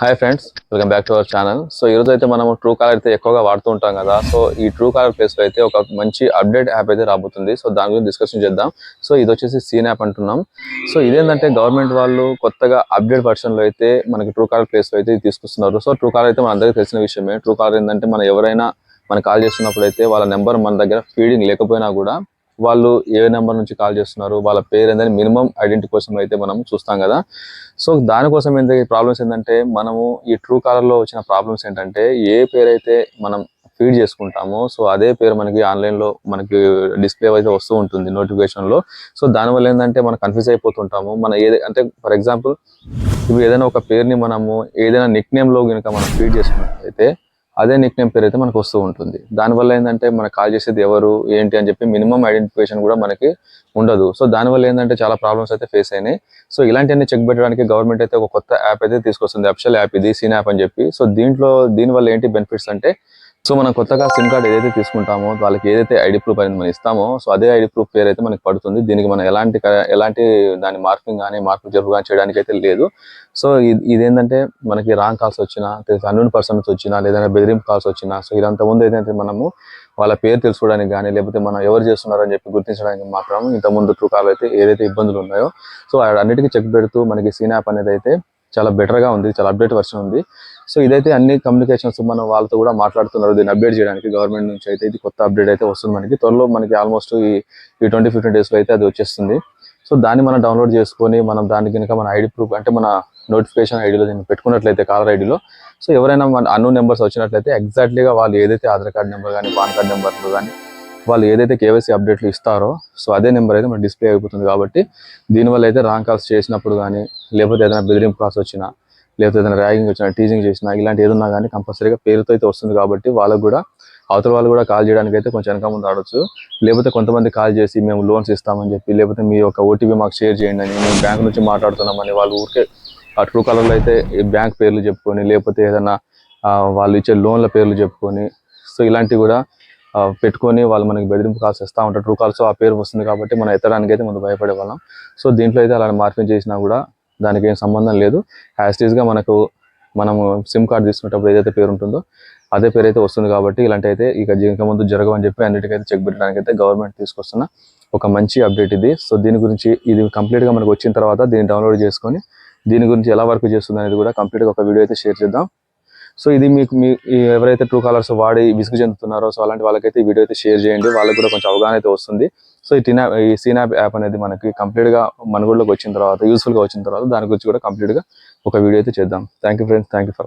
Hi friends welcome back to our channel so ఈరోజు అయితే మనం ట్రూ కాలర్ అయితే ఎక్కువగా వాడుతూ ఉంటాం కదా. సో ఈ ట్రూ కాలర్ ప్లేస్లో అయితే ఒక మంచి అప్డేట్ యాప్ అయితే రాబోతుంది. సో దాని గురించి డిస్కషన్ చేద్దాం. సో ఇది వచ్చేసి సీన్ యాప్ అంటున్నాం. సో ఇదేంటంటే గవర్నమెంట్ వాళ్ళు కొత్తగా అప్డేట్ వర్షన్లో అయితే మనకి ట్రూ కాలర్ ప్లేస్లో అయితే తీసుకొస్తున్నారు. సో ట్రూ కాలర్ అయితే మన అందరికీ తెలిసిన విషయమే. ట్రూ కాలర్ ఏంటంటే మనం ఎవరైనా మనకి కాల్ చేస్తున్నప్పుడు అయితే వాళ్ళ నెంబర్ మన దగ్గర ఫీడింగ్ లేకపోయినా కూడా వాళ్ళు ఏ నెంబర్ నుంచి కాల్ చేస్తున్నారు వాళ్ళ పేరు ఏంటని మినిమం ఐడెంటిటీ కోసం అయితే మనం చూస్తాం కదా. సో దానికోసం ఏంటి ప్రాబ్లమ్స్ ఏంటంటే మనము ఈ ట్రూ కాలర్లో వచ్చిన ప్రాబ్లమ్స్ ఏంటంటే ఏ పేరు అయితే మనం ఫీడ్ చేసుకుంటామో సో అదే పేరు మనకి ఆన్లైన్లో మనకి డిస్ప్లే అయితే వస్తూ ఉంటుంది నోటిఫికేషన్లో సో దానివల్ల ఏంటంటే మనం కన్ఫ్యూజ్ అయిపోతుంటాము. మన ఏది అంటే ఫర్ ఎగ్జాంపుల్ ఇప్పుడు ఏదైనా ఒక పేరుని మనము ఏదైనా నిక్ నేమ్లో కనుక మనం ఫీడ్ చేసుకున్నట్లయితే అదే నిక్ నేమ్ పేరు అయితే మనకు వస్తూ ఉంటుంది. దానివల్ల ఏంటంటే మనకు కాల్ చేసేది ఎవరు ఏంటి అని చెప్పి మినిమం ఐడెంటిఫికేషన్ కూడా మనకి ఉండదు. సో దానివల్ల ఏంటంటే చాలా ప్రాబ్లమ్స్ అయితే ఫేస్ అయినాయి. సో ఇలాంటివన్నీ చెక్ పెట్టడానికి గవర్నమెంట్ అయితే ఒక కొత్త యాప్ అయితే తీసుకొస్తుంది. అప్షల్ యాప్ ఇది సీన్ యాప్ అని చెప్పి. సో దీంట్లో దీనివల్ల ఏంటి బెనిఫిట్స్ అంటే సో మనం కొత్తగా సిమ్ కార్డ్ ఏదైతే తీసుకుంటామో వాళ్ళకి ఏదైతే ఐడి ప్రూఫ్ అనేది మనం ఇస్తామో సో అదే ఐడి ప్రూఫ్ పేరు అయితే మనకి పడుతుంది. దీనికి మనం ఎలాంటి ఎలాంటి దాని మార్కింగ్ కానీ మార్కింగ్ జరుపు కానీ చేయడానికి అయితే లేదు. సో ఇది ఇదేంటంటే మనకి రాంగ్ కాల్స్ వచ్చినా అన్నోన్ పర్సన్స్ వచ్చినా లేదంటే బెదిరింపు కాల్స్ వచ్చినా సో ఇదంత ముందు ఏదైతే మనము వాళ్ళ పేరు తెలుసుకోవడానికి కానీ లేకపోతే మనం ఎవరు చేస్తున్నారని చెప్పి గుర్తించడానికి మాత్రం ఇంత ముందు ట్రూ కాల్ అయితే ఏదైతే ఇబ్బందులు ఉన్నాయో సో అన్నిటికీ చెక్ పెడుతూ మనకి సీన్ యాప్ అనేది అయితే చాలా బెటర్గా ఉంది చాలా అప్డేట్ వర్షన్ ఉంది. సో ఇదైతే అన్ని కమ్యూనికేషన్స్ మనం వాళ్ళతో కూడా మాట్లాడుతున్నారు దీన్ని అప్డేట్ చేయడానికి గవర్నమెంట్ నుంచి అయితే ఇది కొత్త అప్డేట్ అయితే వస్తుంది మనకి. త్వరలో మనకి ఆల్మోస్ట్ ఈ ఈ ట్వంటీ ఫిఫ్టీన్ డేస్లో అయితే అది వచ్చేస్తుంది. సో దాన్ని మనం డౌన్లోడ్ చేసుకొని మనం దానికి కనుక మన ఐడి ప్రూఫ్ అంటే మన నోటిఫికేషన్ ఐడిలో దీన్ని పెట్టుకున్నట్లయితే కాలర్ ఐడిలో సో ఎవరైనా మన అన్ను నెంబర్స్ వచ్చినట్లయితే ఎగ్జాక్ట్లీగా వాళ్ళు ఏదైతే ఆధార్ కార్డ్ నెంబర్ కానీ పాన్ కార్డ్ నెంబర్లు కానీ వాళ్ళు ఏదైతే కేవైసీ అప్డేట్లు ఇస్తారో సో అదే నెంబర్ అయితే మన డిస్ప్లే అయిపోతుంది కాబట్టి దీనివల్ల అయితే రాంగ్ కాల్స్ చేసినప్పుడు కానీ లేకపోతే ఏదైనా బెదిరింపు కాల్స్ వచ్చినా లేకపోతే ఏదైనా ర్యాగింగ్ వచ్చినా టీజింగ్ చేసినా ఇలాంటి ఏదన్నా కానీ కంపల్సరీగా పేరుతో అయితే వస్తుంది కాబట్టి వాళ్ళకు కూడా అవతల వాళ్ళు కూడా కాల్ చేయడానికి అయితే కొంచెం వెనక ముందు ఆడొచ్చు. లేకపోతే కొంతమంది కాల్ చేసి మేము లోన్స్ ఇస్తామని చెప్పి లేకపోతే మీ యొక్క ఓటీపీ మాకు షేర్ చేయండి అని మేము బ్యాంక్ నుంచి మాట్లాడుతున్నామని వాళ్ళు ఊరికే ఆ ట్రూ కలర్లో అయితే బ్యాంక్ పేర్లు చెప్పుకొని లేకపోతే ఏదైనా వాళ్ళు ఇచ్చే లోన్ల పేర్లు చెప్పుకొని సో ఇలాంటివి కూడా పెట్టుకొని వాళ్ళు మనకి బెదిరింపు కాల్స్ ఇస్తూ ఉంటారు. ట్రూ కాల్స్ ఆ పేరు వస్తుంది కాబట్టి మనం ఎత్తడానికి అయితే ముందు భయపడే వాళ్ళం సో దీంట్లో అయితే అలా మార్పింగ్ చేసినా కూడా దానికి ఏం సంబంధం లేదు. యాజ్గా మనకు మనము సిమ్ కార్డ్ తీసుకునేటప్పుడు ఏదైతే పేరు ఉంటుందో అదే పేరు అయితే వస్తుంది కాబట్టి ఇలాంటి అయితే ఇక ఇంకా ముందు జరగవని చెప్పి అన్నిటికైతే చెక్ పెట్టడానికి అయితే గవర్నమెంట్ తీసుకొస్తున్న ఒక మంచి అప్డేట్ ఇది. సో దీని గురించి ఇది కంప్లీట్గా మనకు వచ్చిన తర్వాత దీన్ని డౌన్లోడ్ చేసుకొని దీని గురించి ఎలా వర్క్ చేస్తుంది అనేది కూడా కంప్లీట్గా ఒక వీడియో అయితే షేర్ చేద్దాం. సో ఇది మీకు మీ ఎవరైతే ట్రూ కాలర్స్ వాడి విసుగు చెందుతున్నారో సో అలాంటి వాళ్ళకైతే ఈ వీడియో అయితే షేర్ చేయండి. వాళ్ళకి కూడా కొంచెం అవగాహన అయితే వస్తుంది. సో ఈ టీనా ఈ సీనాప్ యాప్ అనేది మనకి కంప్లీట్గా మనుగోడులోకి వచ్చిన తర్వాత యూస్ఫుల్గా వచ్చిన తర్వాత దాని గురించి కూడా కంప్లీట్గా ఒక వీడియో అయితే చేద్దాం. Thank you friends thank you for